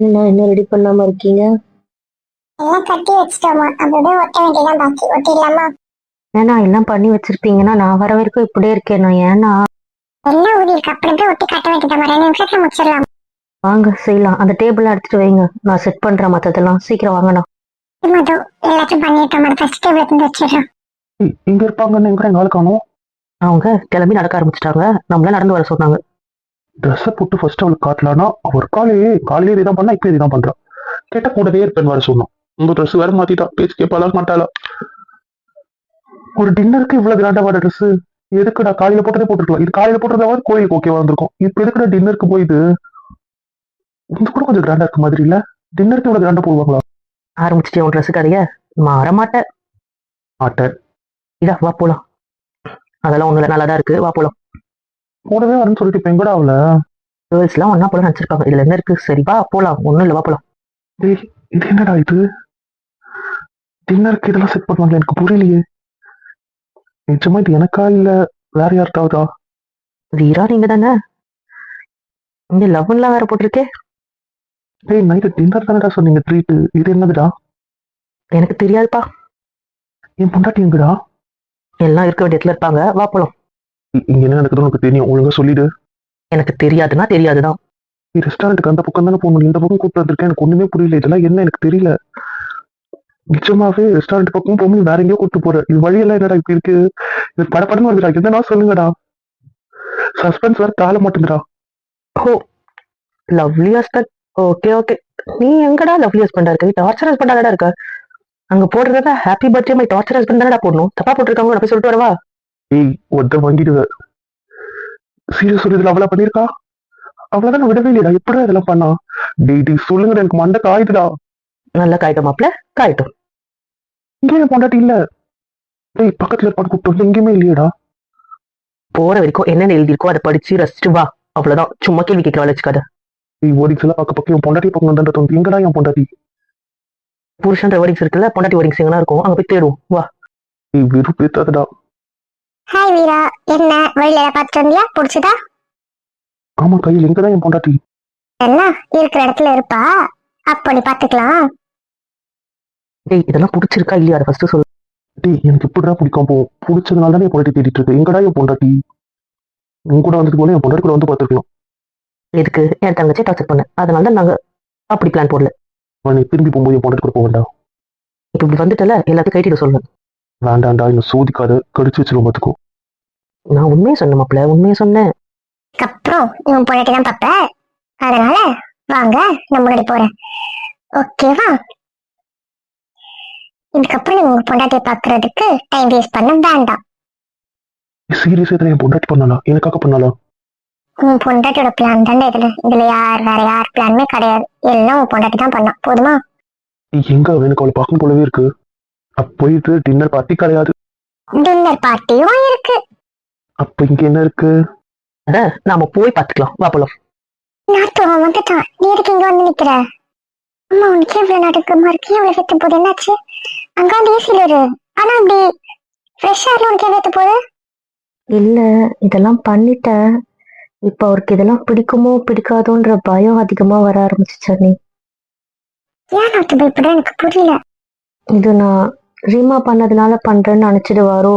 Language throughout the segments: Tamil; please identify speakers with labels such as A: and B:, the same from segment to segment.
A: என்ன என்ன ரெடி பண்ணாம இருக்கீங்க?
B: எல்லாம் கட்டி வச்சிட்டோமா. அப்படியே ஒட்ட வேண்டியதான் பாக்கி. ஒட்டிடலாமா
A: ஏன்னா எல்லாம் பண்ணி வச்சிருப்பீங்கன்னா நான் வர வரைக்கும் இப்படியே இருக்கேன். நான் ஏன்னா
B: எல்லாம் ஊதி இருக்கு? அப்படி அப்படியே ஒட்டி கட்ட வேண்டியதான் ரெண்டு நிமிஷத்துல முடிச்சிடலாம்.
A: வாங்க செய்யலாம். அந்த டேபிள் எடுத்துட்டு வைங்க. நான் செட் பண்றேன் மத்ததெல்லாம். சீக்கிரம் வாங்கண்ணா
B: மது எல்லாத்தையும் பண்ணிட்டோம். ஃபர்ஸ்ட் டேபிள் எடுத்து வச்சிடறோம்
C: இங்க இருப்பாங்கன்னு எங்க எங்க ஆள் காணோம்?
A: அவங்க கிளம்பி நடக்க ஆரம்பிச்சிட்டாங்க. நம்மள நடந்து வர சொன்னாங்க.
C: ட்ரெஸ்ஸை போட்டு ஃபர்ஸ்ட் அவளுக்கு காட்டலான்னா அவர் காலையே காலையிலே இதான் பண்ணா இப்போ இதான் பண்றா கேட்ட கூடவே இருப்பேன் வர சொன்னோம் உங்க ட்ரெஸ் வேற மாத்திட்டா பேச்சு கேட்பாளா மாட்டாளா? ஒரு டின்னருக்கு இவ்வளவு கிராண்டா வர ட்ரெஸ் எதுக்குடா? காலையில போட்டதே போட்டுருக்கலாம். இது காலையில போட்டதாவது கோயிலுக்கு ஓகேவா இருந்திருக்கும் இப்ப எதுக்குடா டின்னருக்கு போயிட்டு இது? கூட கொஞ்சம் கிராண்டா இருக்க மாதிரி இல்ல? டின்னருக்கு இவ்வளவு கிராண்டா போடுவாங்களா?
A: ஆரம்பிச்சிட்டே உன் ட்ரெஸ் கடைய மாற மாட்டேன்
C: மாட்டேன்.
A: இதா வா போலாம். அதெல்லாம் ஒண்ணுல நல்லா தான் இருக்கு. வா போலாம்.
C: கூடவே வரேன்னு சொல்லிட்டு இப்ப எங்கடா அவள?
A: கேர்ள்ஸ் எல்லாம் ஒன்னா போல நினைச்சிருக்காங்க. இதுல என்ன இருக்கு? சரி வா போலாம். ஒண்ணும் இல்ல வா போலாம்.
C: டேய் இது என்னடா இது? டின்னருக்கு இதெல்லாம் செட் பண்ணுவாங்க எனக்கு புரியலையே. நிஜமா இது எனக்கா இல்ல வேற யார்ட்டாவதா
A: வீரா நீங்க தானே? இங்க லவ்ன்லாம் வேற போட்டிருக்கே.
C: டேய் நைட்டு டின்னர் தானடா சொன்னீங்க ட்ரீட் இது என்னதுடா?
A: எனக்கு தெரியாதுப்பா.
C: என் பொண்டாட்டி எங்கடா?
A: எல்லாம் இருக்க வேண்டிய இடத்துல இருப்பாங்க. வா போலாம்.
C: இங்க என்ன நடக்குதுன்னு உனக்கு தெரியும். ஒழுங்கா சொல்லிடு.
A: எனக்கு தெரியாதுன்னா தெரியாதுதான்.
C: நீ ரெஸ்டாரண்ட்டுக்கு அந்த பக்கம் தானே போகணும். இந்த பக்கம் கூப்பிட்டு வந்திருக்கேன். எனக்கு ஒண்ணுமே புரியல. இதெல்லாம் என்ன எனக்கு தெரியல. நிஜமாவே ரெஸ்டாரண்ட் பக்கம் போகும்போது வேற எங்கேயோ கூப்பிட்டு போற. இது வழியெல்லாம் என்னடா இப்படி இருக்கு? இது படப்படன்னு வருதுடா. என்னன்னா சொல்லுங்கடா. சஸ்பென்ஸ் வேற தாழ மாட்டேங்குதுடா.
A: Oh lovely husband okay okay நீ எங்கடா லவ்லி ஹஸ்பண்டா இருக்க? டார்ச்சர் ஹஸ்பண்டா இருக்க? அங்க போடுறத happy birthday my torture husband தானடா போடணும்? தப்பா போட்டிருக்காங்க போய் சொல்லிட்டு வரவா?
C: ஏய் ஒருத்த வாங்கிடுவ. சீரியஸ் ஒரு இதுல அவளா பண்ணிருக்கா? அவ்வளவுதான் விடவே இல்லையா எப்படி இதெல்லாம் பண்ணா? டேய் சொல்லுங்கடா எனக்கு மண்டை காயுதுடா.
A: நல்லா காயிட்டும் மாப்ள காயிட்டும்.
C: இங்கே என் பொண்டாட்டி இல்ல. டேய் பக்கத்துல இருப்பான்னு கூப்பிட்டு எங்கேயுமே இல்லையடா.
A: போற வரைக்கும் என்னென்ன எழுதியிருக்கோ அதை படிச்சு ரசிச்சுட்டு வா. அவ்வளவுதான். சும்மா கேள்வி கேட்க வச்சுக்காத.
C: டேய் ஓடிக்ஸ் எல்லாம் பக்க பக்கம் என் பொண்டாட்டி பக்கம் வந்தா தோணுது. எங்கடா என் பொண்டாட்டி?
A: புருஷன்ற வேர்டிங்ஸ் இருக்குல்ல பொண்டாட்டி வேர்டிங்ஸ் எங்கன்னா இருக்கும். அங்க போய் தேடுவோம். வா.
C: டேய் வெறும் பேத்தாதடா
B: ஹாய் வீரா என்ன? வழியில பார்த்துட்டு வந்தியா? பிடிச்சதா?
C: ஆமா கையில் எங்கதான் என் பொண்டாட்டி.
B: என்ன? இருக்கிற இடத்துல இருப்பா? அப்படி பாத்துக்கலாம்
A: டேய் இதெல்லாம் பிடிச்சிருக்கா இல்லையா? அதை ஃபர்ஸ்ட் சொல்லு.
C: டேய் எனக்கு எப்படிடா பிடிக்கும் போ. பிடிச்சதுனால தானே என் பொண்டாட்டி தேடிட்டு இருக்கு. எங்கடா என் பொண்டாட்டி? உன் கூட வந்தது போல என் பொண்டாட்டி கூட வந்து பார்த்துருக்கலாம்
A: எதுக்கு? என் தங்கச்சி டார்ச்சர் பண்ண. அதனால தான் நாங்க அப்படி பிளான் போடல.
C: நீ திரும்பி போகும்போது என் பொண்டாட்டி கூட போக வேண்டாம்.
A: இப்ப இப்படி வந்துட்டல எல்லாத்தையும் கைட்டிட சொல்லுவேன்
C: வேண்டாம்டா என்ன சோதிக்காத கடிச்சு வச்சிருவோம் பார்த்துக்கோ
A: நான் உண்மையை சொன்னேன் மாப்ள உண்மையை சொன்னேன்.
B: அப்புறம் இவன் பொண்டாட்டி தான் பாப்ப? அதனால வாங்க நான் முன்னாடி போறேன். ஓகேவா இதுக்கப்புறம் நீங்க உங்க பொண்டாட்டியை பாக்குறதுக்கு டைம் வேஸ்ட் பண்ண வேண்டாம்.
C: சீரியஸா இதில் என் பொண்டாட்டி பண்ணலாம் எனக்காக பண்ணலாம்
B: உன் பொண்டாட்டியோட பிளான் தானே இதுல? இதுல யார் வேற யார்? பிளானுமே கிடையாது. எல்லாம் உன் பொண்டாட்டி தான் பண்ணா. போதுமா?
C: எங்க அவ? எனக்கு அவளை பார்க்கும் போலவே இருக்கு. அப்ப போயிட்டு டின்னர் பார்ட்டி கிடையாது.
B: டின்னர் பார்ட்டியும் இருக்கு.
C: அப்ப இங்க என்ன இருக்கு?
A: அத நாம போய் பாத்துக்கலாம் வா போலாம்.
B: நாட்டுவன் வந்துட்டான். நீ எதுக்கு இங்க வந்து நிக்கிற? அம்மா உனக்கு எவ்வளவு நடுக்கமா இருக்கு? எவ்வளவு வெத்த போகுது? என்னாச்சு? அங்க வந்து ஏசில இரு. ஆனா அப்படி ஃப்ரெஷ்ஷா இருக்கு உனக்கு வெத்த போகுது
A: இல்ல இதெல்லாம் பண்ணிட்டேன். இப்ப அவருக்கு இதெல்லாம் பிடிக்குமோ பிடிக்காதோன்ற பயம் அதிகமா வர ஆரம்பிச்சுச்சா நீ
B: ஏன் நாட்டு பயப்பட எனக்கு புரியல.
A: இது நான் ரீமா பண்ணதுனால பண்றேன்னு நினைச்சிடுவாரோ?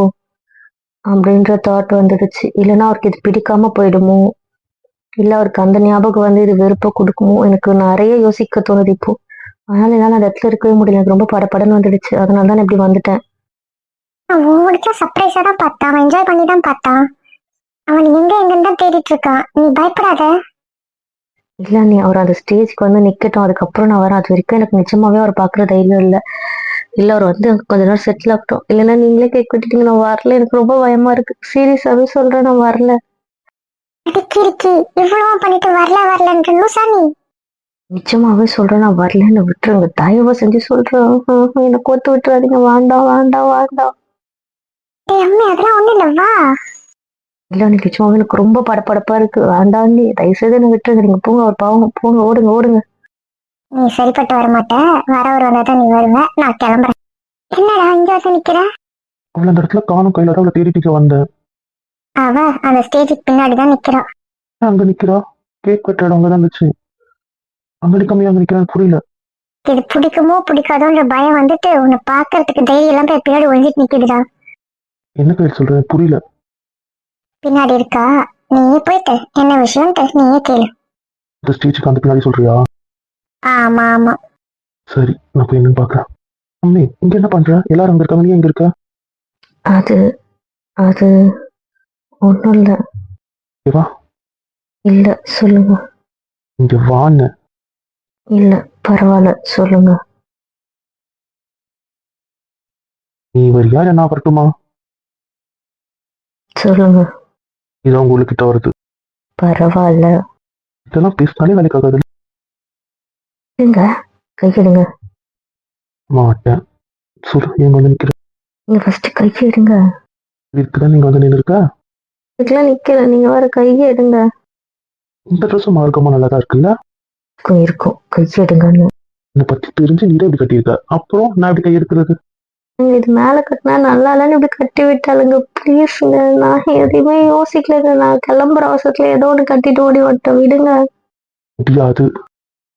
A: அப்படின்ற தாட் வந்துடுச்சு. இல்லைன்னா அவருக்கு இது பிடிக்காம போயிடுமோ? இல்ல அவருக்கு அந்த ஞாபகம் வந்து இது வெறுப்ப கொடுக்குமோ? எனக்கு நிறைய யோசிக்க தோணுது இப்போ. அதனால என்னால அந்த இடத்துல இருக்கவே முடியல. எனக்கு ரொம்ப படபடன்னு வந்துடுச்சு. அதனால தான் இப்படி வந்துட்டேன்.
B: அவன் உனக்கு சர்ப்ரைஸா தான் பார்த்தான். அவன் என்ஜாய் பண்ணி தான் பார்த்தான். அவன் எங்க எங்கன்னு தான் தேடிட்டு இருக்கான். நீ பயப்படாத.
A: இல்ல நீ அவர் அந்த ஸ்டேஜ்க்கு வந்து நிக்கட்டும். அதுக்கப்புறம் நான் வரேன். அது வரைக்கும் எனக்கு நிஜமாவே அவர் பாக்குற தைரியம் இல்ல. இல்ல அவர் வந்து கொஞ்ச நேரம் செட்டில் ஆகட்டும். இல்லைன்னா நீங்களே கேக் விட்டுட்டீங்க நான் வரல. எனக்கு ரொம்ப பயமா இருக்கு. சீரியஸாவே சொல்றேன் நான் வரல.
B: அடிக்கிருக்கி இவ்வளவு பண்ணிட்டு வரல வரலன்ற லூசா நீ
A: நிஜமாவே சொல்றேன் நான் வரலன்னு விட்டுருங்க. தயவு செஞ்சு சொல்றேன். என்னை கோத்து விட்டுறாதீங்க. வேண்டாம் வேண்டாம் வேண்டாம்.
B: அம்மி அதெல்லாம் ஒண்ணு இல்ல.
A: எனக்கு நிஜமாவே எனக்கு ரொம்ப படபடப்பா இருக்கு. வேண்டாம் தயவு செய்து என்ன விட்டுருங்க. நீங்க போங்க அவர் பாவம். போங்க ஓடுங்க ஓடுங்க.
B: நீ சரிப்பட்டு வர மாட்ட வரவர் வந்தா தான் நீ வருவ. நான் கிளம்புறேன். என்னடா இங்க வந்து நிக்கிற?
C: அவளை அந்த இடத்துல காணும் கையில அவளை தேடிட்டு வந்தேன்
B: அவ அந்த ஸ்டேஜுக்கு பின்னாடி தான் நிக்கிறா.
C: அங்க நிக்கிறா? கேக் வெட்டுற அங்கதான் இருந்துச்சு. அங்க நிக்காம அங்க நிக்கிறான்னு புரியல.
B: இது பிடிக்குமோ பிடிக்காதோன்ற பயம் வந்துட்டு உன்னை பாக்குறதுக்கு தைரியம் எல்லாம் போய் பின்னாடி ஒழிஞ்சிட்டு நிக்குதுடா.
C: என்ன பேர் சொல்ற? புரியல.
B: பின்னாடி இருக்கா? நீயே போயிட்டு. என்ன விஷயம்ட்டு நீயே கேளு.
C: இந்த ஸ்டேஜுக்கு அந்த பின்னாடி சொல்றியா?
B: ஆமா ஆமா.
C: சரி நான் போய் என்னன்னு பாக்குறேன். அம்மி இங்க என்ன பண்ற? எல்லாரும் அங்க இருக்காங்க நீ எங்க இருக்க?
A: அது அது ஒன்றும் இல்லை.
C: இங்க வா.
A: இல்லை சொல்லுங்க.
C: இங்க வான்னு
A: இல்லை பரவாயில்ல சொல்லுங்க.
C: நீ வரியா இல்ல நான் வரட்டுமா
A: சொல்லுங்க.
C: இதான் உங்ககிட்ட வருது.
A: பரவாயில்ல.
C: இதெல்லாம் பேசினாலே வேலைக்கு
A: இருங்க கையெடுங்க.
C: மாட்டேன். சொல்லு எங்க வந்து நிக்கிற?
A: நீங்க ஃபர்ஸ்ட் கையெடுங்க.
C: இருக்குதான் நீங்க வந்து நின்று இருக்க
A: இதுக்கெல்லாம் நிக்கல. நீங்க வர கையெடுங்க.
C: இந்த ட்ரெஸ்ஸும் மார்க்கமா நல்லா தான் இருக்குல்ல?
A: இருக்கும் இருக்கும். கையெடுங்கன்னு.
C: என்னை பத்தி தெரிஞ்சு நீரே இப்படி கட்டியிருக்க. அப்புறம் நான் இப்படி கை எடுக்கிறது
A: நீங்க இது மேல கட்டினா நல்லா இல்லைன்னு இப்படி கட்டி விட்டாளுங்க ப்ளீஸுங்க நான் எதையுமே யோசிக்கலைங்க நான் கிளம்புற அவசரத்துல ஏதோ ஒன்று கட்டிட்டு ஓடி வந்துட்டேன் விடுங்க.
C: முடியாது.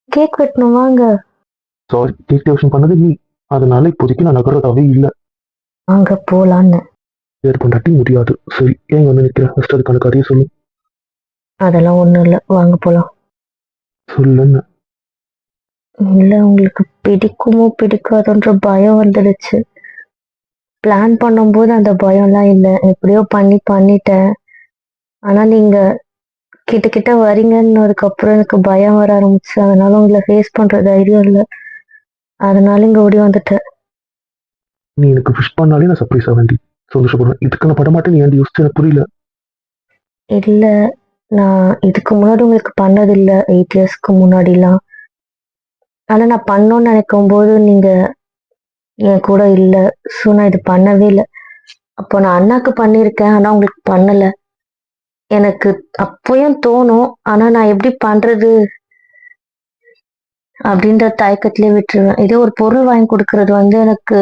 A: கேக் வெட்டணும் வாங்க.
C: சாரி டேக் டியூஷன் பண்ணது நீ. அதனால இப்போதைக்கு நான் நகர்றதாவே இல்ல.
A: வாங்க போலான்னு.
C: வேறு பண்ணாட்டி முடியாது. சரி ஏன் வந்து நிக்கிற? ஃபர்ஸ்ட் அதுக்கான கதையை சொல்லு.
A: அதெல்லாம் ஒண்ணும் இல்லை. வாங்க போலாம்.
C: சொல்லுன்னு.
A: இல்ல உங்களுக்கு பிடிக்குமோ பிடிக்காதோன்ற பயம் வந்துடுச்சு. பிளான் பண்ணும்போது அந்த பயம்லாம் இல்லை. எப்படியோ பண்ணி பண்ணிட்டேன். ஆனா நீங்க கிட்ட கிட்ட வரீங்கன்னதுக்கு அப்புறம் எனக்கு பயம் வர ஆரம்பிச்சு அதனால உங்களை ஃபேஸ் பண்ற தைரியம் இல்லை. அதனால இங்க ஓடி வந்துட்டேன்.
C: நீ எனக்கு விஷ் பண்ணாலே நான் சர்ப்ரைஸ் ஆக வேண்டி சந்தோஷப்படுவேன். இதுக்கு நான் பட மாட்டேன் நீ ஏன் யோசிச்சு எனக்கு புரியல.
A: இல்ல நான் இதுக்கு முன்னாடி உங்களுக்கு பண்ணதில்லை. எயிட் இயர்ஸ்க்கு முன்னாடிலாம். ஆனா நான் பண்ணோன்னு நினைக்கும் போது நீங்க என் கூட இல்ல. ஸோ நான் இது பண்ணவே இல்லை. அப்போ நான் அண்ணாக்கு பண்ணியிருக்கேன். ஆனா உங்களுக்கு பண்ணல. எனக்கு அப்பயும் தோணும் ஆனா நான் எப்படி பண்றது அப்படின்ற தயக்கத்திலே விட்டுருவேன். இதே ஒரு பொருள் வாங்கி கொடுக்கறது வந்து எனக்கு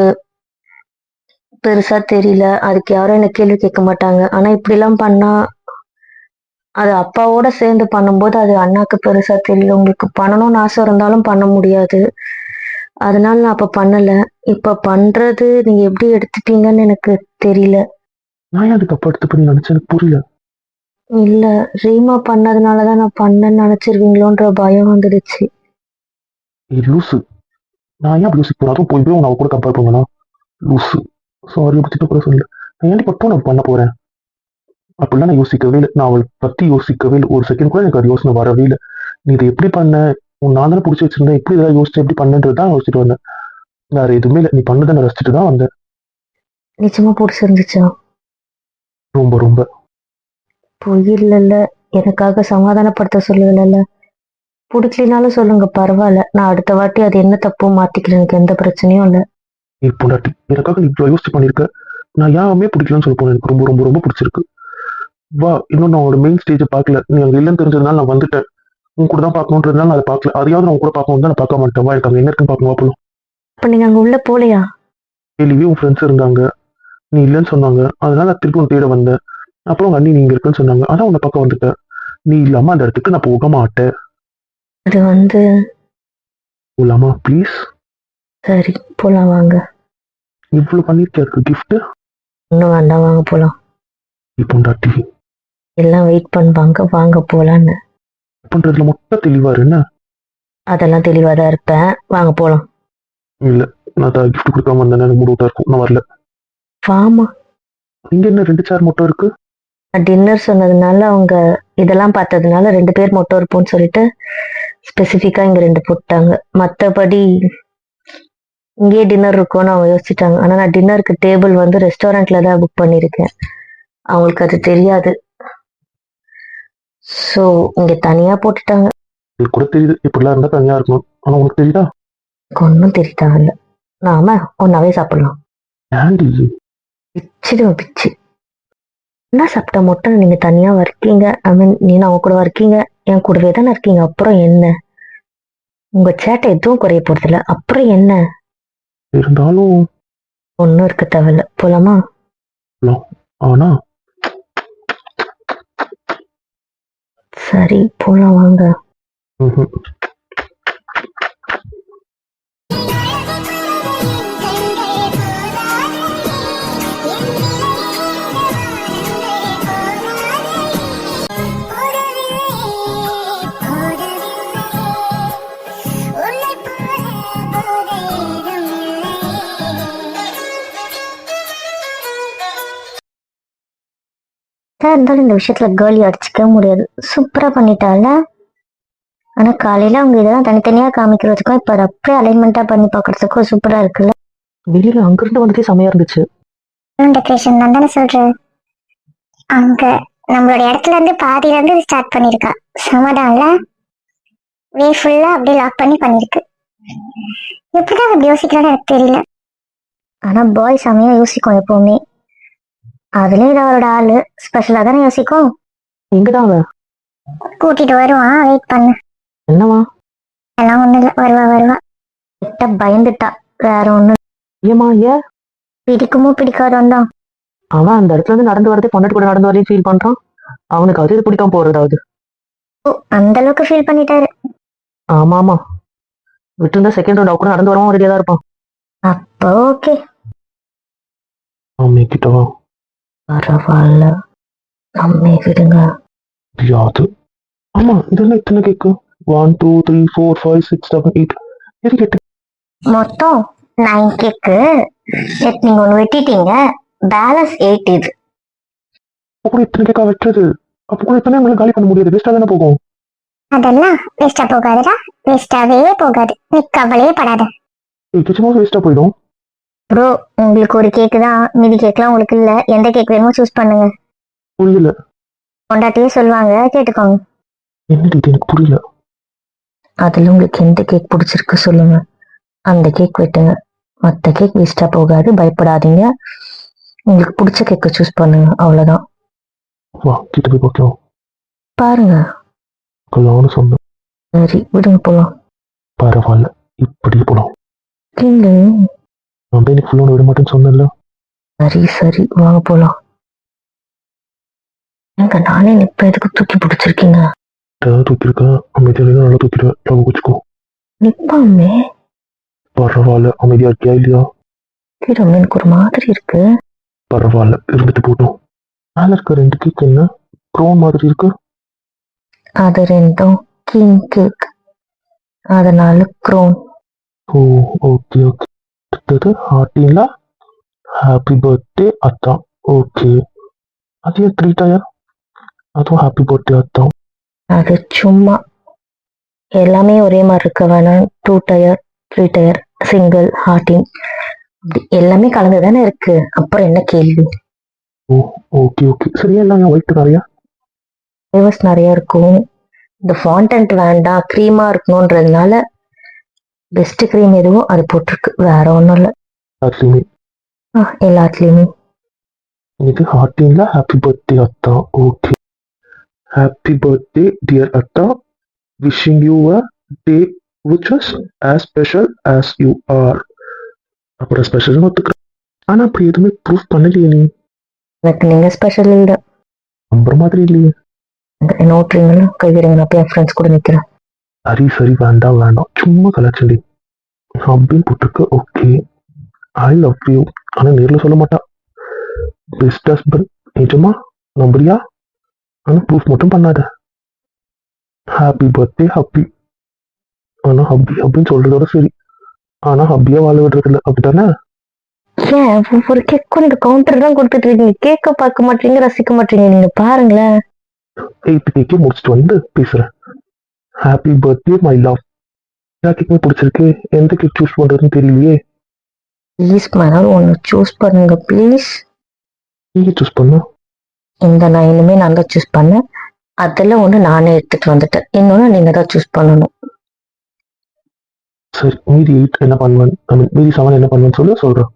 A: பெருசா தெரியல. அதுக்கு யாரும் என்ன கேள்வி கேட்க மாட்டாங்க. ஆனா இப்படிலாம் பண்ணா அது அப்பாவோட சேர்ந்து பண்ணும்போது அது அண்ணாக்கு பெருசா தெரியல. உங்களுக்கு பண்ணணும்னு ஆசை இருந்தாலும் பண்ண முடியாது. அதனால நான் அப்ப பண்ணல. இப்ப பண்றது நீங்க எப்படி எடுத்துட்டீங்கன்னு எனக்கு தெரியல.
C: நான் அதுக்கு அப்பா எடுத்து நினைச்சு எனக்கு புரியல.
A: இல்ல ரீமா பண்ணதுனாலதான் நான் பண்ணேன்னு நினைச்சிருவீங்களோன்ற பயம் வந்துடுச்சு.
C: ஏய் லூசு. நான் ஏன் அப்படி போறேன் அதுவும் போய் போய் உன்னை அவ கூட கம்பேர் பண்ணனா? லூசு. சாரி பத்தி கூட சொல்லல. நான் ஏன் பட்டும் நான் பண்ண போறேன்? அப்படிலாம் நான் யோசிக்கவே இல்லை. நான் அவளை பத்தி யோசிக்கவே இல்லை. ஒரு செகண்ட் கூட எனக்கு அது யோசனை வரவே இல்லை. நீ இதை எப்படி பண்ண? உன் நான் தானே பிடிச்சி வச்சிருந்தேன். எப்படி இதெல்லாம் யோசிச்சு எப்படி பண்ணன்றது தான் யோசிச்சுட்டு வந்தேன். வேற எதுவுமே இல்லை. நீ பண்ணதை நான் ரசிச்சுட்டு தான் வந்தேன்.
A: நிச்சயமா பிடிச்சிருந்துச்சா?
C: ரொம்ப ரொம்ப.
A: பொய் இல்லைல்ல எனக்காக சமாதானப்படுத்த சொல்லல பிடிக்கலினாலும் சொல்லுங்க பரவாயில்ல. நான் அடுத்த வாட்டி அது என்ன தப்போ மாத்திக்கிறேன். எனக்கு எந்த பிரச்சனையும் இல்லை.
C: நீ பொண்டாட்டி எனக்காக நீ இவ்வளோ யோசிச்சு பண்ணியிருக்க நான் யாருமே பிடிக்கலன்னு சொல்ல போனேன். எனக்கு ரொம்ப ரொம்ப ரொம்ப பிடிச்சிருக்கு. வா இன்னும் நான் உன்னோட மெயின் ஸ்டேஜை பார்க்கல. நீ அங்கே இல்லைன்னு தெரிஞ்சதுனால நான் வந்துட்டேன். உன் கூட தான் பார்க்கணுன்றதுனால நான் அதை பார்க்கல. அதையாவது நான் கூட பார்க்கணும் தான் நான் பார்க்க மாட்டேன். வா எனக்கு அங்கே என்ன இருக்குன்னு பார்க்கணும் போகலாம்
A: அப்ப நீங்க அங்க உள்ள போலையா?
C: டெய்லியே உன் ஃப்ரெண்ட்ஸ் இருந்தாங்க. நீ இல்லைன்னு சொன்னாங்க. அதனால நான் திருப்பி உன் தேட வந்தேன். அப்புறம் உங்க அண்ணி நீங்க இருக்குன்னு சொன்னாங்க. அதான் உன்னை பார்க்க வந்துட்டேன் நீ இல்லாம அந்த இடத்துக்கு நான் போக மாட்டேன்.
A: அது வந்து
C: போலாமா? ப்ளீஸ்
A: சரி போலாம் வாங்க.
C: இவ்வளவு பண்ணிருக்கே இருக்கு? கிஃப்ட்
A: இன்னும் வேண்டாம் வாங்க போலாம்.
C: நீ பொண்டாட்டி.
A: எல்லாம் வெயிட் பண்ணுவாங்க வாங்க போலான்னு.
C: பண்றதுல மொத்த தெளிவா என்ன?
A: அதெல்லாம் தெளிவா தான் இருப்பேன். வாங்க போலாம்.
C: இல்ல நான் தான் கிஃப்ட் கொடுக்காம வந்தேன் எனக்கு மூடு இருக்கும். நான் வரல.
A: வாமா.
C: இங்க என்ன ரெண்டு சேர் மட்டும் இருக்கு?
A: டின்னர் சொன்னதுனால அவங்க இதெல்லாம் பார்த்ததுனால ரெண்டு பேர் மட்டும் இருப்போம்னு சொல்லிட்டு ஸ்பெசிஃபிக்கா இங்க ரெண்டு போட்டாங்க. மத்தபடி இங்கேயே டின்னர் இருக்கும்னு அவங்க யோசிச்சிட்டாங்க. ஆனா நான் டின்னருக்கு டேபிள் வந்து ரெஸ்டாரண்ட்ல தான் புக் பண்ணியிருக்கேன். அவங்களுக்கு அது தெரியாது. ஸோ இங்க தனியா போட்டுட்டாங்க.
C: கூட தெரியுது. இப்படிலாம் இருந்தா தனியா இருக்கணும். ஆனா உனக்கு தெரியுதா?
A: ஒன்றும் தெரியுதாங்கல்ல நாம ஒன்னாவே சாப்பிடலாம்.
C: ஆண்டி
A: பிச்சிடுவேன் பிச்சு. என்ன சாப்பிட்டா மட்டும் நீங்க தனியா இருக்கீங்க ஐ மீன் நீ அவங்க கூட இருக்கீங்க? என் கூடவே தானே இருக்கீங்க. அப்புறம் என்ன? உங்க சேட்டை எதுவும் குறைய போறதில்ல. அப்புறம் என்ன?
C: இருந்தாலும்
A: ஒன்றும் இருக்க தேவையில்ல. போலாமா?
C: ஆனா
A: சரி போலாம் வாங்க.
B: இருந்தாலும் இந்த விஷயத்துல கேர்லி அடிச்சுக்கவே முடியாது. சூப்பரா பண்ணிட்டால ஆனா காலையில அவங்க இதெல்லாம் தனித்தனியா காமிக்கிறதுக்கும் இப்ப அதை அப்படியே அலைன்மெண்டா பண்ணி பாக்குறதுக்கும் சூப்பரா இருக்குல்ல.
A: வெளியில அங்கிருந்து வந்ததே செமையா இருந்துச்சு.
B: டெக்கரேஷன் தான் தானே சொல்றேன். அங்க நம்மளோட இடத்துல இருந்து பாதியில இருந்து ஸ்டார்ட் பண்ணிருக்கா சமதான்ல வே ஃபுல்லா அப்படியே லாக் பண்ணி பண்ணிருக்கு எப்படிதான் அப்படி யோசிக்கிறான்னு எனக்கு தெரியல. ஆனா பாய் செமையா யோசிக்கும் எப்பவுமே. அதுலயும் இது அவரோட ஆளு. ஸ்பெஷலா தானே யோசிக்கும்?
A: எங்கதான் அவ
B: கூட்டிட்டு வருவான் வெயிட் பண்ணு.
A: என்னவா
B: எல்லாம் ஒண்ணு இல்ல. வருவா வருவா. கிட்ட பயந்துட்டா. வேற ஒண்ணு
A: ஏமா ஏன்?
B: பிடிக்குமோ பிடிக்காதோன்னு தான்
A: அவன் அந்த இடத்துல இருந்து நடந்து வரதே பொண்ணு கூட நடந்து வரதையும் ஃபீல் பண்றான். அவனுக்கு அது இது பிடிக்காம போறதாவது.
B: ஓ அந்த அளவுக்கு ஃபீல் பண்ணிட்டாரு.
A: ஆமா ஆமா விட்டு செகண்ட் ரவுண்ட் அவ கூட நடந்து வரவும் ரெடியா தான் இருப்பான்.
B: அப்போ ஓகே
C: அம்மே கிட்டவா
A: பரவாயில்ல. நம்மை விடுங்க.
C: முடியாது ஆமா இதெல்லாம் இத்தனை cake? One two three four five six seven eight எதுக்கு எட்டு
B: மொத்தம் நைன் கேக்கு. நேத்து நீங்க ஒண்ணு வெட்டிட்டீங்க. பேலன்ஸ் எயிட் இது.
C: அப்ப கூட இத்தனை கேக்கா வெட்டுறது? அப்ப கூட இத்தனை எங்களால காலி பண்ண முடியாது. வேஸ்டா தானே போகும்.
B: அதெல்லாம் வேஸ்டா போகாதுடா. வேஸ்டாவே போகாது. நீ கவலையே படாத.
C: நிச்சயமா வேஸ்டா போயிடும்.
B: ப்ரோ உங்களுக்கு ஒரு கேக்கு தான். மீதி கேக்லாம் உங்களுக்கு இல்ல. எந்த கேக் வேணுமோ சூஸ் பண்ணுங்க.
C: புரியல.
B: கொண்டாட்டியே சொல்லுவாங்க. கேட்டுக்கோங்க.
C: என்னடி இது? எனக்கு புரியல.
A: அதுல உங்களுக்கு எந்த கேக் பிடிச்சிருக்கு சொல்லுங்க. அந்த கேக் வெட்டுங்க மற்ற கேக் வேஸ்டா போகாது. பயப்படாதீங்க. உங்களுக்கு பிடிச்ச கேக்கை சூஸ் பண்ணுங்க. அவ்வளவுதான்.
C: வா கிட்ட போய் பார்க்கலாம்.
A: பாருங்க.
C: கல்யாணம்
A: சரி விடுங்க போலாம்.
C: பரவாயில்ல. இப்படியே போலாம்.
A: இல்ல
C: நான் எனக்கு ஃபுல்லாக விட மாட்டேன்னு சொன்னேன்ல.
A: சரி சரி வாங்க போலாம். எங்க நானே இப்ப எதுக்கு தூக்கி பிடிச்சிருக்கீங்க?
C: ஏதாவது தூக்கியிருக்கேன் அமைதியாக நல்லா தூக்கிடுவேன் லவ் வச்சுக்கோ
A: நிப்பாமே.
C: பரவாயில்ல அமைதியா இருக்கியா இல்லையா?
A: கீழே எனக்கு ஒரு மாதிரி இருக்கு.
C: பரவாயில்ல இருந்துட்டு போட்டோம் மேல இருக்க ரெண்டு கேக் என்ன? க்ரோன் மாதிரி இருக்கு.
A: அது ரெண்டும் கிங் கேக் அதனால க்ரோன்
C: ஓ ஓகே ஓகே அடுத்தது ஹார்ட்டின்ல ஹாப்பி பர்த்டே அத்தான் ஓகே. அது ஏன் த்ரீ டயர் அதுவும் ஹாப்பி பர்த்டே அத்தான்
A: அது சும்மா. எல்லாமே ஒரே மாதிரி இருக்க வேணாம். Two tier three tier single heart எல்லாமே கலந்து தானே இருக்கு. அப்புறம் என்ன கேள்வி?
C: Okay okay. சரியா எல்லாம் ஒயிட் நிறைய
A: ஃப்ளேவர்ஸ் நிறைய இருக்கும். இந்த ஃபாண்டன்ட் வேண்டாம் க்ரீமா இருக்கணுன்றதுனால பெஸ்ட் க்ரீம் எதுவோ அது போட்டிருக்கு. வேற ஒன்றும் இல்லை.
C: எல்லாத்துலேயுமே.
A: எல்லாத்துலேயுமே.
C: இது ஹார்ட்டின்ல ஹாப்பி பர்த்டே அத்தா. ஓகே ஹாப்பி பர்த்டே டியர் அத்தா. Wishing you a day which was as special as you are அப்புறம் ஸ்பெஷல்னு ஒத்துக்கிறேன். ஆனா அப்படி எதுவுமே ப்ரூஃப் பண்ணலையே நீ.
A: எனக்கு நீங்க ஸ்பெஷல் இல்லை.
C: நம்புற மாதிரி இல்லையே.
A: என்ன ஓட்டுறீங்களா கைவிடுங்க போய் என் ஃப்ரெண்ட்ஸ் கூட நிற்கிறேன்
C: சரி சரி வேண்டாம் வேண்டாம். சும்மா கலாச்சண்டி அப்படின்னு போட்டிருக்கு. ஓகே ஐ லவ் யூ ஆனா நேர்ல சொல்ல மாட்டா. பெஸ்ட் ஹஸ்பண்ட் நிஜமா? நம்புறியா? ஆனா ப்ரூஃப் மட்டும் பண்ணாத. ஹாப்பி பர்த்டே ஹப்பி ஆனா ஹப்பி ஹப்பின்னு சொல்றதோட சரி. ஆனா ஹப்பியா வாழ விடுறது இல்லை. அப்படித்தானே?
A: ஏன் ஒவ்வொரு கேக்கும் நீங்க கவுண்டர் தான் கொடுத்துட்டு இருக்கீங்க கேக்க பார்க்க மாட்டீங்க ரசிக்க மாட்டீங்க. நீங்க பாருங்களேன்.
C: எயித்து கேக்கே முடிச்சுட்டு வந்து பேசுறேன். ஹாப்பி பர்த்டே மை லவ் எல்லா கேக்குமே பிடிச்சிருக்கு எந்த கேக் சூஸ் பண்றதுன்னு தெரியலையே
A: ப்ளீஸ் மேடம் ஒன்று சூஸ் பண்ணுங்க ப்ளீஸ்
C: நீங்க சூஸ் பண்ணு
A: இந்த நான் இனிமே நான் தான் சூஸ் பண்ணேன் அதுல ஒன்று நானே எடுத்துட்டு வந்துட்டேன். இன்னொன்று நீங்க தான் சூஸ் பண்ணணும்.
C: சரி மீதி எயிட் என்ன பண்ணுவேன்? மீதி செவன் என்ன பண்ணுவேன்னு சொல்லி சொல்றேன்.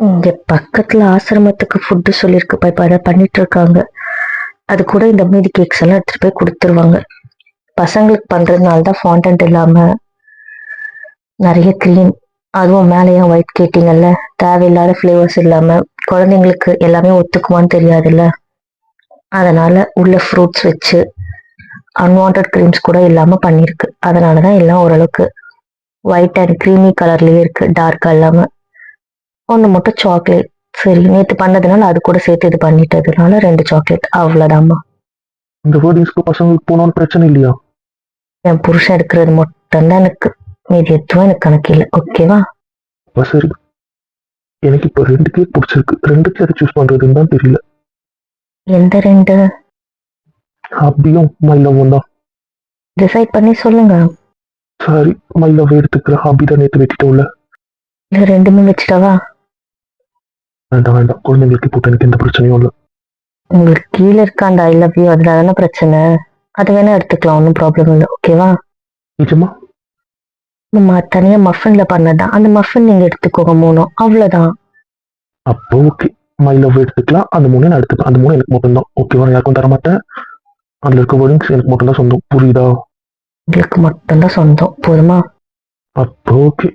A: இங்க பக்கத்துல ஆசிரமத்துக்கு ஃபுட்டு சொல்லியிருக்கு. இப்போ அதை பண்ணிட்டு இருக்காங்க. அது கூட இந்த மீதி கேக்ஸ் எல்லாம் எடுத்துட்டு போய் கொடுத்துருவாங்க. பசங்களுக்கு பண்றதுனால தான் ஃபாண்டன்ட் இல்லாம நிறைய க்ரீம் அதுவும் மேலேயும் ஒயிட் கேட்டிங்கல்ல தேவையில்லாத ஃப்ளேவர்ஸ் இல்லாம குழந்தைங்களுக்கு எல்லாமே ஒத்துக்குமான்னு தெரியாதுல்ல? அதனால உள்ள ஃப்ரூட்ஸ் வச்சு அன்வான்ட் க்ரீம்ஸ் கூட இல்லாம பண்ணிருக்கு அதனால தான் எல்லாம் ஓரளவுக்கு ஒயிட் அண்ட் க்ரீமி கலர்லயே இருக்கு டார்க்கா இல்லாம. ஒன்று மட்டும் சாக்லேட் சரி நேற்று பண்ணதுனால அது கூட சேர்த்து இது பண்ணிட்டதுனால ரெண்டு சாக்லேட் அவ்வளோதாம்மா
C: இந்த வேர்டிங்ஸ்க்கு பசங்களுக்கு போனோன்னு பிரச்சனை இல்லையா?
A: என் புருஷன் எடுக்கிறது மட்டும்தான் எனக்கு. மீதி எதுவும் எனக்கு கணக்கு இல்லை. ஓகேவா
C: சரி. எனக்கு இப்போ ரெண்டு கேக் பிடிச்சிருக்கு. ரெண்டுக்கு எதை சூஸ் பண்றதுன்னு தான் தெரியல.
D: எந்த ரெண்டு?
C: ஹாப்பியும் மை லவ்வும் தான்.
D: டிசைட் பண்ணி சொல்லுங்க.
C: சரி மை லவ் எடுத்துக்கிற ஹாப்பி தான் நேற்று வெட்டிட்டோம்ல.
D: இல்லை ரெண்டுமே வச்சுட்டவா?
C: வேண்டாம் வேண்டாம். குழந்தைங்களுக்கு போட்டு எனக்கு எந்த பிரச்சனையும் இல்லை.
D: உங்களுக்கு கீழே இருக்க அந்த ஐ லவ் யூ தானே பிரச்சனை? அது வேணா எடுத்துக்கலாம் ஒன்றும் ப்ராப்ளம் இல்லை. ஓகேவா
C: நிஜமா?
D: நம்ம தனியாக மஃபினில் பண்ணதான். அந்த மஃபின் நீங்கள் எடுத்துக்கோங்க மூணும் அவ்வளோதான்
C: அப்போ ஓகே மை லவ் எடுத்துக்கலாம். அந்த மூணு நான் எடுத்துக்கலாம் அந்த மூணு எனக்கு மட்டும்தான். ஓகேவா நான் யாருக்கும் தர மாட்டேன் அதில் இருக்க வேர்டிங்ஸ் எனக்கு மட்டும்தான் சொந்தம். புரியுதா?
D: உங்களுக்கு மட்டும்தான் சொந்தம். போதுமா?
C: அப்போ ஓகே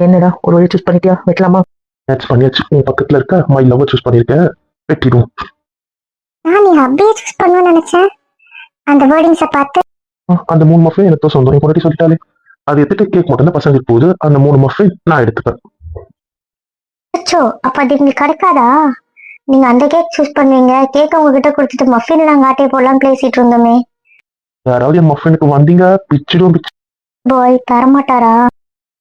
D: என்னடா? ஒரு வழி சூஸ் பண்ணிட்டியா? வைக்கலாமா
C: மேட்ச் பண்ணியாச்சு. உன் பக்கத்தில் இருக்க மை லவ் சூஸ் பண்ணியிருக்கேன். வெட்டிடும்
B: நான் நீ அப்படியே சூஸ் பண்ணுவேன்னு நினைச்சேன். அந்த வேர்டிங்ஸை பார்த்து
C: அந்த மூணு மஃபின் எனக்கு தான் சொந்தம். என் பொண்டாட்டி சொல்லிட்டாலே அது எடுத்துட்டு கேக் மட்டும்தான் பசங்களுக்கு போகுது? அந்த மூணு மஃபின் நான் எடுத்துப்பேன்.
B: அச்சோ அப்ப அது உங்களுக்கு கிடைக்காதா? நீங்க அந்த கேக் சூஸ் பண்ணுவீங்க. கேக் உங்ககிட்ட கொடுத்துட்டு மஃபின் நாங்க ஆட்டே போடலாம் பேசிட்டு இருந்தோமே.
C: யாராவது என் மஃபினுக்கு வந்தீங்க? பிச்சிடும் பிச்சு
B: பாய் தரமாட்டாரா?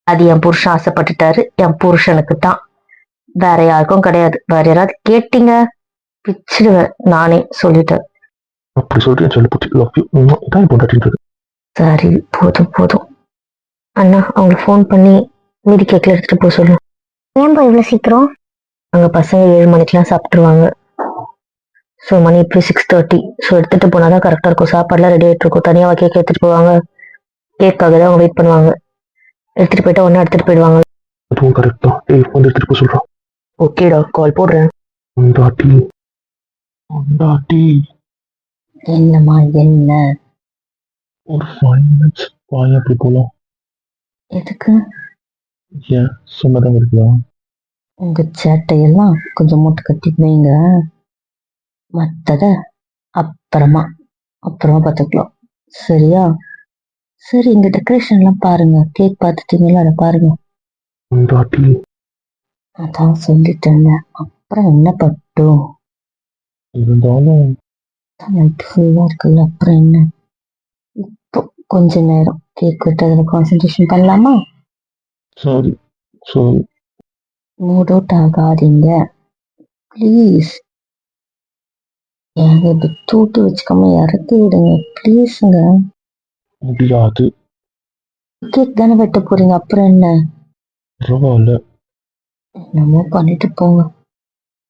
D: அது என் புருஷன் ஆசைப்பட்டுட்டாரு. என் புருஷனுக்கு தான். வேற யாருக்கும் கிடையாது. வேற யாராவது கேட்டீங்க? பிச்சிடுவேன். நானே சொல்லிட்டேன்.
C: அப்படி சொல்லிட்டு என் சொல்லி பிடிச்சி லவ் யூ இதான் என்
D: சரி போதும் போதும். அண்ணா அவங்களுக்கு ஃபோன் பண்ணி மீதி கேக்கில் எடுத்துட்டு போக சொல்லு.
B: ஏன் போய் இவ்வளவு சீக்கிரம்?
D: அங்கே பசங்க ஏழு மணிக்கெல்லாம் சாப்பிட்டுருவாங்க. ஸோ மணி இப்போ சிக்ஸ் தேர்ட்டி ஸோ எடுத்துட்டு போனால் தான் கரெக்டாக இருக்கும். சாப்பாடுலாம் ரெடி ஆகிட்டு இருக்கும். தனியாக கேக் எடுத்துட்டு போவாங்க. கேக்காக தான் அவங்க வெயிட் பண்ணுவாங்க. எடுத்துட்டு போயிட்டா ஒன்றா எடுத்துட்டு போயிடுவாங்க.
C: அதுவும் கரெக்ட் தான். ஏய் வந்து எடுத்துட்டு போக சொல்றான்
D: ஓகேடா கால் போடுறேன்.
C: பொண்டாட்டி பொண்டாட்டி
D: என்னம்மா என்ன?
C: ஒரு ஃபைவ் மினிட்ஸ் வாய் அப்படி போகலாம்
D: எதுக்கு?
C: ஏன்? சொன்னதான் இருக்கலாம்
D: உங்க சேட்டையெல்லாம் கொஞ்சம் மூட்டை கட்டி வைங்க. மற்றத அப்புறமா அப்புறமா பார்த்துக்கலாம். சரியா? சரி இந்த டெக்கரேஷன்லாம் பாருங்க. கேக் பார்த்துட்டீங்களா? அதை பாருங்க. அதான் சொல்லிட்டேன்ல அப்புறம் என்ன பட்டும்
C: இருந்தாலும்
D: ஃபுல்லாக இருக்குல்ல அப்புறம் என்ன இப்போ கொஞ்ச நேரம் கேக் விட்டு அதில் கான்சென்ட்ரேஷன் பண்ணலாமா?
C: சாரி சாரி
D: மூட் அவுட் ஆகாதீங்க. ப்ளீஸ் ஏங்க இப்படி தூக்கி வச்சுக்காம இறக்கி விடுங்க. ப்ளீஸுங்க
C: முடியாது.
D: கேக் தானே வெட்ட போறீங்க? அப்புறம் என்ன?
C: பரவாயில்ல.
D: என்னமோ பண்ணிட்டு போங்க.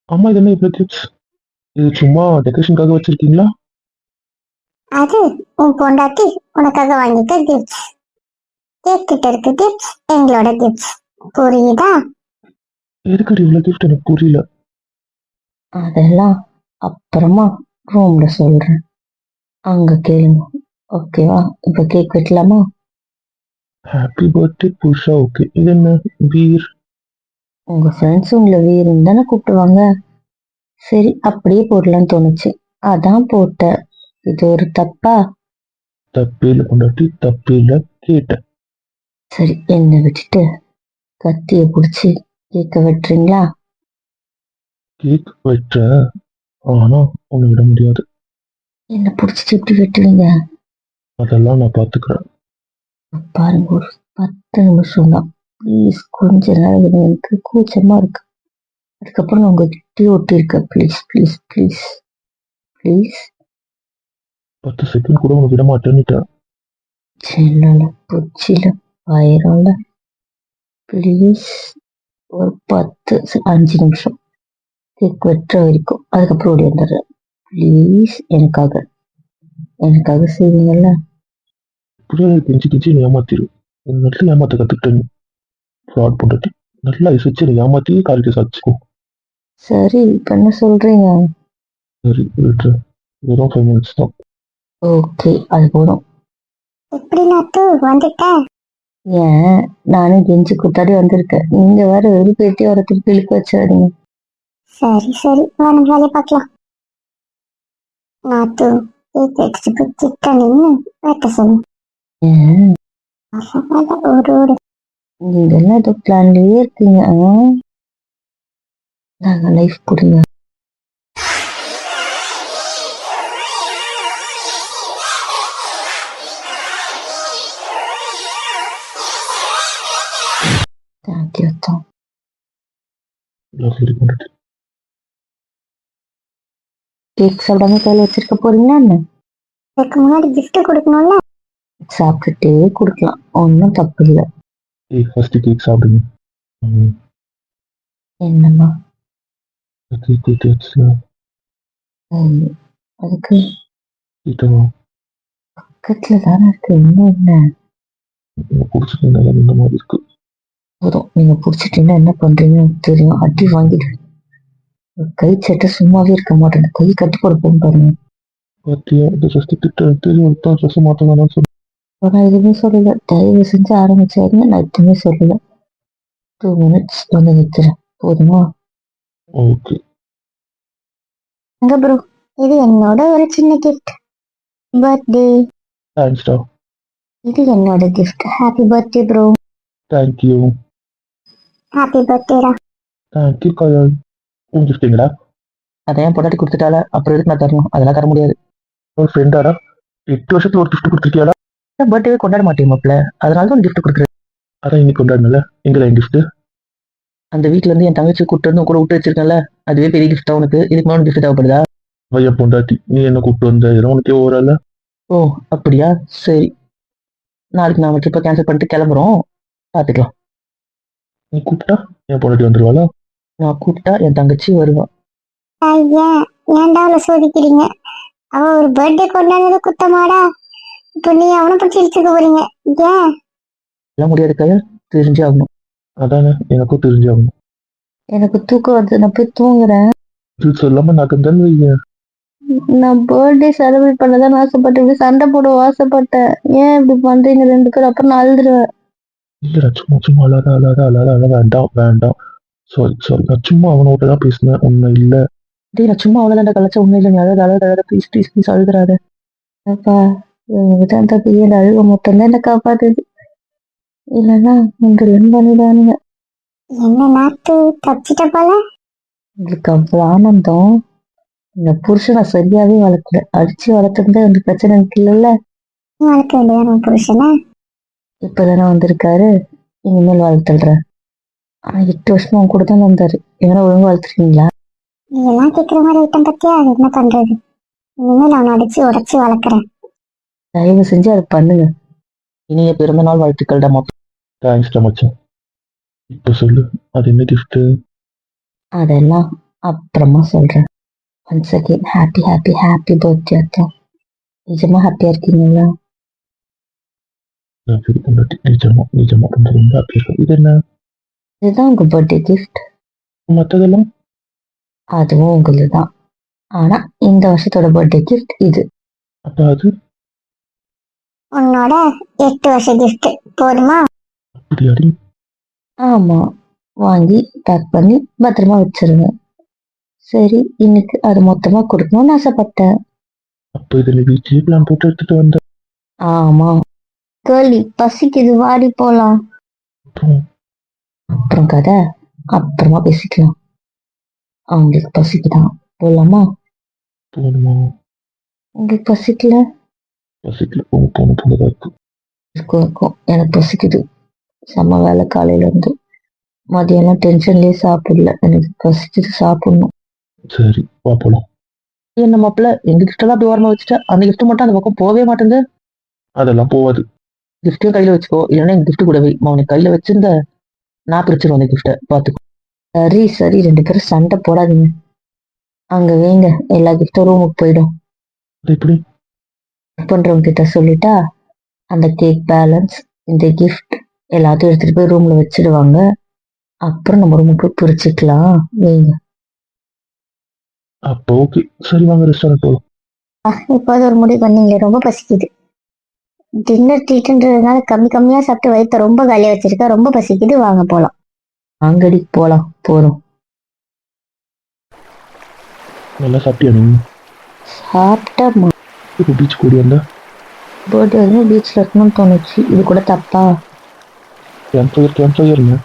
C: அம்மா இது என்ன இவ்வளோ இது சும்மா டெக்கரேஷனுக்காக வச்சிருக்கீங்களா?
B: அது உன் பொண்டாட்டி உனக்காக வாங்கிக்க கிஃப்ட்ஸ் கேக் கிட்ட இருக்க கிஃப்ட்ஸ் எங்களோட கிஃப்ட்ஸ் புரியுதா?
C: எதுக்கடி இவ்வளோ கிஃப்ட் எனக்கு புரியல?
D: அதெல்லாம் அப்புறமா ரூம்ல சொல்றேன். அங்க கேளுங்க ஓகேவா இப்ப கேக் வெட்டலாமா?
C: ஹாப்பி பர்த்டே புருஷா. ஓகே இது என்ன? வீர்?
D: உங்க ஃப்ரெண்ட்ஸ் உங்களை வீருன்னு தானே கூப்பிடுவாங்க சரி அப்படியே போடலாம்னு தோணுச்சு. அதான் போட்டேன். இது ஒரு தப்பா?
C: தப்பே இல்லை பொண்டாட்டி தப்பே இல்லை கேட்டேன்.
D: சரி என்னை விட்டுட்டு கத்திய பிடிச்சி கேக்க வெட்டுறீங்களா?
C: கேக் வெட்ட ஆனா உன்னை விட முடியாது.
D: என்ன பிடிச்சிட்டு இப்படி வெட்டுவீங்க?
C: அதெல்லாம் நான் பார்த்துக்கிறேன்
D: பாருங்க ஒரு பத்து நிமிஷம் தான் ப்ளீஸ் கொஞ்ச நேரம் விடுங்க. எனக்கு கூச்சமா இருக்கு. அதுக்கப்புறம் நான் உங்ககிட்டயே ஒட்டி ப்ளீஸ் ப்ளீஸ் ப்ளீஸ் ப்ளீஸ்
C: பத்து செகண்ட் கூட உனக்கு விட மாட்டேன்னுட்டேன்
D: சின்னல புச்சில வயிறோல ப்ளீஸ் ஒரு பத்து அஞ்சு நிமிஷம். கேக் வெட்டுற வரைக்கும். அதுக்கப்புறம் ஓடி வந்துடுறேன். ப்ளீஸ் எனக்காக. எனக்காக செய்வீங்கல்ல?
C: இப்படியே கெஞ்சி கெஞ்சி நீ ஏமாத்திரு. நல்லா ஏமாத்த கற்றுக்கிட்டேன் ஃப்ராட் பொண்டாட்டி நல்லா இசைச்சு நீ ஏமாத்தி காரியத்தை சாதிச்சுக்கோ
D: சரி இப்ப என்ன சொல்றீங்க?
C: சரி விட்டுறேன் வெறும் ஃபைவ் மினிட்ஸ் தான்.
D: ஓகே அது போதும்.
B: எப்படி நாத்து வந்துட்ட.
D: ஏன்? நானும் கெஞ்சி கூத்தாடி வந்திருக்கேன். நீங்க வேற வெறி பேட்டி வர திருப்பி இழுக்க வச்சாதீங்க.
B: சரி சரி. வா நம்ம வேலையை பார்க்கலாம். நாத்து நின்று வெட்ட சொல்லு.
D: ஏன்?
B: பரவாயில்ல, ஒரு ஒரு
D: நீங்க எல்லாம் ஏதோ பிளான்லயே இருக்கீங்க ஆ? நாங்க லைஃப் கொடுங்க. தேங்க்யூ தான் கேக் சாப்பிடாம கையில் வச்சிருக்க போறீங்களா என்ன?
B: முன்னாடி gift கொடுக்கணும்ல?
D: சாப்பிட்டுட்டே கொடுக்கலாம். ஒன்றும் தப்பு இல்லை.
C: ஏய் ஃபர்ஸ்ட் கேக் சாப்பிடுங்க.
D: என்னம்மா?
C: கேட்ஸ்ல
D: ஐயோ, அதுக்கு
C: கிட்ட
D: பக்கத்துல தானே இருக்கு இன்னும் என்ன
C: பிடிச்சிருந்தா இந்த மாதிரி இருக்கு
D: போதும் நீங்க பிடிச்சிட்டீங்கன்னா என்ன பண்றீங்கன்னு தெரியும் அடி வாங்கிடுவேன் கை சட்டை சும்மாவே இருக்க மாட்டேன் கை கட்டி கொடுப்போம் பாருங்க
C: பாத்தியா இந்த ட்ரெஸ் திட்ட தெரியும் ட்ரெஸ் சொல்லி
D: நான் எதுவுமே சொல்லல தயவு செஞ்சு ஆரம்பிச்சாருங்க நான் எதுவுமே சொல்லல டூ மினிட்ஸ் வந்து நிக்கிறேன் போதுமா
C: ஓகே.
B: அங்க ப்ரோ இது என்னோட ஒரு சின்ன கிஃப்ட் பர்த்டே
C: தேங்க்ஸ்டா
B: இது என்னோட gift happy birthday bro
C: thank you
B: happy பர்த்டேடா
C: thank you Kayal உன் கிஃப்டிங்கடா
D: அதையும் பொண்டாட்டி கொடுத்துட்டால அப்புறம் எதுக்கு நான் தரணும்? அதெல்லாம் தர முடியாது.
C: ஒரு ஃப்ரெண்டாடா எட்டு வருஷத்துல ஒரு கிஃப்ட் கொடுத்துருக்கியாடா?
D: பர்த்டே கொண்டாட மாட்டேன் மாப்பிள்ள. அதனால தான் கிஃப்ட் கொடுக்குறேன்.
C: அதான் இன்னைக்கு கொண்டாடுனல எங்கடா என் கிஃப்ட்
D: அந்த வீட்ல இருந்து என் தங்கச்சி கூட்டு வந்து கூட விட்டு வச்சிருக்கேன்ல அதுவே பெரிய கிஃப்ட் உனக்கு? இதுக்கு மேலே கிஃப்ட் தேவைப்படுதா?
C: வைய பொண்டாட்டி நீ என்ன கூப்பிட்டு வந்த? இதெல்லாம் உனக்கே ஓரல
D: ஓ அப்படியா? சரி. நாளைக்கு நாம ட்ரிப்பை கேன்சல் பண்ணிட்டு கிளம்புறோம். பார்த்துக்கலாம்
C: நீ கூப்பிட்டா? என் பொண்டாட்டி வந்துருவாளா?
D: நான் கூப்பிட்டா என் தங்கச்சி வருவான்
B: ஐயா ஏன்டா அவளை சோதிக்கிறீங்க? அவ ஒரு பர்த்டே கொண்டாடுறது குத்தமாடா. இப்போ நீ அவனை பிடிச்சி இழுத்துக்க போறீங்க. ஏன்?
D: எல்லாம் முடியாது கையில் தெரிஞ்சே ஆகணும்.
C: அதானே? எனக்கும் தெரிஞ்சாகணும்
D: எனக்கு தூக்கம் வருது. நான் போய் தூங்குறேன்.
C: இது சொல்லாம நகர்ந்தாலும் வைய
D: நான் பர்த்டே செலிப்ரேட் பண்ணதான் ஆசைப்பட்டேன். இப்படி சண்டை போட ஆசைப்பட்டேன். ஏன் இப்படி பண்றீங்க ரெண்டு பேரும்? அப்புறம் நான் அழுதுருவேன்.
C: இல்லடா சும்மா சும்மா அழாத அழாத அழாத அழ வேண்டாம் வேண்டாம். சாரி சாரி நான் சும்மா அவனோட தான் பேசினேன். உண்மை இல்ல.
D: டேய் நான் சும்மா அவ்வளோதான் கலைச்சா ஒன்றும் இல்லை நீ அழுது அழுது அழுத. ப்ளீஸ் ப்ளீஸ் ப்ளீஸ் அழுதுறாத அப்பா என்கிட்ட அந்த பையன் அழுக மொத்தம்? தான் என்ன காப்பாத்துது இல்லைன்னா உங்கள் பண்ணிடானுங்க
B: என்ன நாத்து தப்பிச்சிட்ட போல?
D: உங்களுக்கு அவ்வளோ ஆனந்தம். இந்த புருஷனை சரியாவே வளர்க்கல. அடிச்சு வளர்த்துருந்தா இந்த பிரச்சனை எனக்கு இல்லைல்ல
B: வளர்க்க வேண்டியதான் புருஷனை?
D: இப்பதானே வந்திருக்காரு. இனிமேல் வளர்த்துடுறேன் ஆனா எட்டு வருஷமா உன் கூட தான் வந்தாரு. எங்கன்னா ஒழுங்கா வளர்த்துருக்கீங்களா?
B: நீ எல்லாம் கேட்குற மாதிரி ஐட்டம் பத்தியா? அது என்ன பண்றது? இனிமேல் அவனை அடிச்சு உடைச்சு வளர்க்குறேன்.
D: தயவு செஞ்சு அதை பண்ணுங்க. இனிய பிறந்த நாள் வாழ்த்துக்கள்டா மாப்பிள்ளை
C: தேங்க்ஸ்டா மச்சான். இப்போ சொல்லு. அது என்ன கிஃப்ட்
D: அதெல்லாம் அப்புறமா சொல்றேன். Once again happy happy happy birthday அக்கா நிஜமா ஹாப்பியா இருக்கீங்களா?
C: நான் சரி பொண்டாட்டி நிஜமா நிஜமா. ரொம்ப ரொம்ப ஹாப்பியா இருக்கும் இது என்ன?
D: இதுதான் உங்க பர்த்டே கிஃப்ட்
C: மத்ததெல்லாம்?
D: அதுவும் உங்களுக்கு தான் ஆனா இந்த வருஷத்தோட பர்த்டே கிஃப்ட் இது.
C: அப்ப அது.
B: உன்னோட எட்டு வருஷ gift. போதுமா?
C: அப்படியாடி?
D: ஆமா. வாங்கி பேக் பண்ணி பத்திரமா வச்சிருங்க. சரி இன்னைக்கு அது மொத்தமா கொடுக்கணும்னு ஆசைப்பட்டேன்.
C: அப்ப இதுல வீட்லயே பிளான் போட்டு எடுத்துட்டு வந்த
D: ஆமா. கேள்வி பசிக்குது வாடி போலாம்.
C: அப்புறம்?
D: அப்புறம் கதை? அப்புறமா பேசிக்கலாம். அவங்களுக்கு பசிக்குதான் போலாமா?
C: போகணுமா
D: உங்களுக்கு பசிக்கல?
C: பசிக்கல போன போனதா இருக்கு.
D: இருக்கும் இருக்கும் எனக்கு பசிக்குது. செம்ம வேலை காலையில இருந்து. மதியானம் டென்ஷன்லயே சாப்பிடல. எனக்கு பசிக்குது சாப்பிடணும்.
C: சரி வா போலாம்.
D: என்ன மாப்பிள்ள எங்க கிஃப்ட் எல்லாம் அப்படி ஓரமா வச்சுட்டா? அந்த கிஃப்ட் மட்டும் அந்த பக்கம் போகவே மாட்டேங்குது.
C: அதெல்லாம் போவாது.
D: கிஃப்டையும் கையில வச்சுக்கோ. இல்லைன்னா எங்க கிஃப்ட் கூட வை அவனுக்கு கையில வச்சிருந்த நான் பிரிச்சிருவேன் அந்த கிஃப்ட்டை பார்த்துக்கோ சரி சரி. ரெண்டு பேரும் சண்டை போடாதீங்க. அங்க வைங்க. எல்லா கிஃப்டும் ரூமுக்கு போயிடும்.
C: அது எப்படி?
D: புக் பண்றவங்க கிட்ட சொல்லிட்டா அந்த கேக் பேலன்ஸ் இந்த கிஃப்ட் எல்லாத்தையும் எடுத்துட்டு போய் ரூம்ல வச்சிடுவாங்க அப்புறம் நம்ம ரூமுக்கு பிரிச்சுக்கலாம் வைங்க
C: அப்போ ஓகே சரி வாங்க ரெஸ்டாரண்ட் போகலாம்
B: இப்போது ஒரு முடிவு பண்ணீங்களே ரொம்ப பசிக்குது. டின்னர் ட்ரீட்ன்றதுனால கம்மி கம்மியா சாப்பிட்டு வயிற்ற ரொம்ப காலியா வச்சிருக்கா ரொம்ப பசிக்குது வாங்க போலாம்.
D: அங்கடிக்கு போலாம் போறோம்.
C: நல்லா சாப்பிட்டியா நீ?
D: சாப்பிட்டா
C: இப்போ பீச் கூடி வந்தா?
D: பர்த்டே வரைக்கும் பீச்ல இருக்கணும்னு தோணுச்சு. இது கூட தப்பா.
C: கேம்ப் ஃபயர் கேம்ப் ஃபயர்னு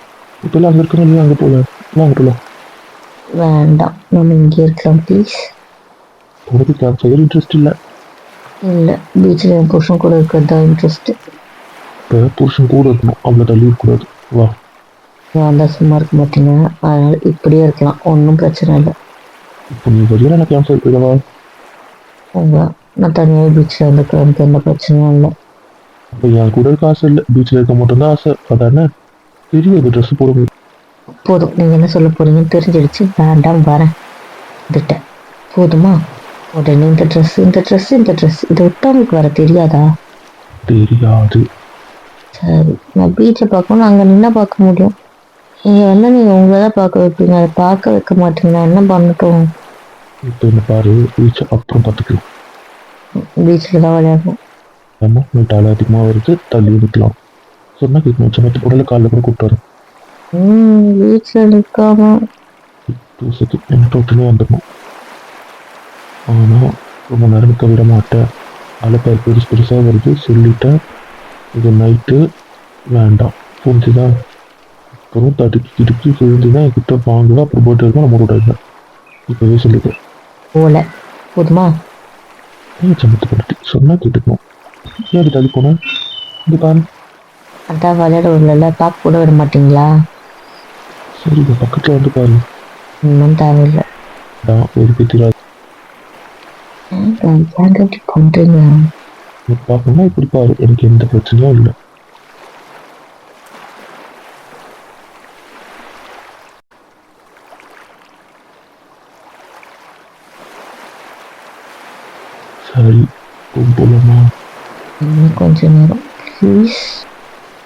C: இப்போ எல்லாம் அங்கே இருக்கணும் இல்லையா அங்கே போகல வாங்க போகலாம்
D: வேண்டாம். நம்ம இங்கே இருக்கலாம் ப்ளீஸ்
C: உனக்கு கேம்ப் ஃபயர் இன்ட்ரெஸ்ட் இல்லை.
D: இல்லை. பீச்சில் என் புருஷன் கூட இருக்கிறது தான் இன்ட்ரெஸ்ட்
C: இப்போ புருஷன் கூட இருக்கணும். அவ்வளோ தள்ளி இருக்கக்கூடாது வா.
D: நான் தான் சும்மா இருக்க மாட்டேங்க அதனால இப்படியே இருக்கலாம். ஒன்றும் பிரச்சனை இல்லை.
C: இப்போ நீ வரையா நான் கேம்ப் ஃபயர் போயிடவா
D: உங்க நான் தனியாக பீச்சில் இருந்துக்க எனக்கு எந்த பிரச்சனையும் இல்லை.
C: அப்போ என் கூட இருக்க ஆசை இல்லை. பீச்சில் இருக்க மட்டும்தான் ஆசை. அதானே? தெரியாது ட்ரெஸ் போட முடியும்
D: போதும். நீங்கள் என்ன சொல்ல போறீங்கன்னு தெரிஞ்சிடுச்சு. வேண்டாம் வரேன். விட்டேன் போதுமா? உடனே இந்த ட்ரெஸ் இந்த ட்ரெஸ் இந்த ட்ரெஸ் இதை விட்டா உங்களுக்கு வர தெரியாதா?
C: தெரியாது.
D: சரி. நான் பீச்சில் பார்க்கணும் அங்கே நின்னா பார்க்க முடியும். இங்கே வந்து நீங்கள் உங்களை தான் பார்க்க வைப்பீங்க. அதை பார்க்க வைக்க மாட்டீங்க. நான் என்ன பண்ணட்டும்?
C: இப்போ என்ன பாரு பீச்சை அப்புறம் பார்த்துக்கலாம்.
D: பீச்சில் தான் விளையாடணும்
C: நம்ம நைட்டால் அதிகமாக வருது தள்ளி நிற்கலாம் சொன்னால் கேட்கணும் சமத்து போடல காலைல கூட கூப்பிட்டு வரேன்.
D: ம் பீச்சில் நிற்காம
C: எனக்கு டோட்டலே வந்துடணும். ஆனால் ரொம்ப நேரம் நிற்க விட மாட்டேன். அலைப்பார் பெருசு பெருசாக வருது சொல்லிட்டேன். இது நைட்டு வேண்டாம் புரிஞ்சுதா? அப்புறம் தடுக்கி கிடுக்கி விழுந்துதான் என்கிட்ட வாங்குவேன் அப்புறம் போட்டு இருக்கோம் நம்ம கூட இல்லை இப்போவே சொல்லிட்டேன்
D: போல போதுமா?
C: ஏன் சமத்து படுத்தி சொன்னால் கேட்டுக்கணும் ஏன் தள்ளி போனேன் இது பாரு
D: அதான் விளையாட விடல பார்க்க கூட விட மாட்டீங்களா?
C: சரி இந்த பக்கத்தில் வந்து பாரு.
D: இன்னும் தேவையில்லை.
C: தான் ஒரு பேத்திராது பார்க்கணும்னா இப்படி பாரு. எனக்கு எந்த பிரச்சனையும் இல்லை சரி போலாமா
D: இன்னும் கொஞ்ச நேரம் ப்ளீஸ்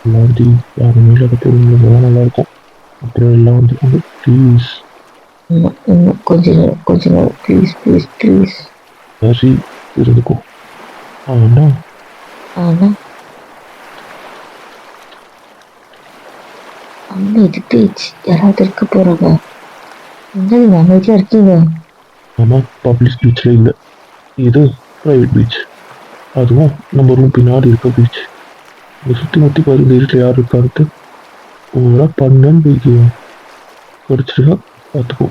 C: எல்லாரும் யாருமே இல்லாத பொருள் தான் நல்லா இருக்கும் அப்புறம் எல்லாம் வந்து ப்ளீஸ்
D: இன்னும் இன்னும் கொஞ்ச நேரம் கொஞ்ச நேரம் ப்ளீஸ் ப்ளீஸ் ப்ளீஸ்
C: சரி இருந்துக்கும் ஆனா
D: அம்மா இது பீச் யாராவது இருக்க போகிறாங்க என்ன நீங்கள் அமைதியாக இருக்கீங்க
C: ஆமா பப்ளிக் பீச்சில் இல்லை இது ப்ரைவேட் பீச் அதுவும் நம்ம ரூம் பின்னாடி இருக்க பீச் இதை சுற்றி முற்றி பாரு இந்த இருட்டில் யார் இருக்கான்ட்டு ஓவராக பண்ணேன்னு போய்க்குவோம் படிச்சிருக்கா பார்த்துக்கோ.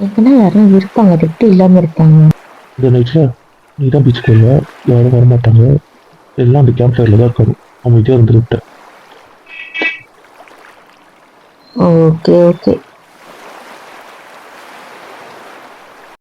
D: எங்கன்னா யாரும் இருப்பாங்க எப்படி இல்லாமல் இருப்பாங்க.
C: இந்த நைட்டில் நீ தான் பீச்சுக்கு வருவ யாரும் வரமாட்டாங்க. எல்லாம் அந்த கேம்ப் ஃபயரில் தான் இருக்காங்க. அமைதியாக இருந்து விட்டேன்.
D: Okay okay.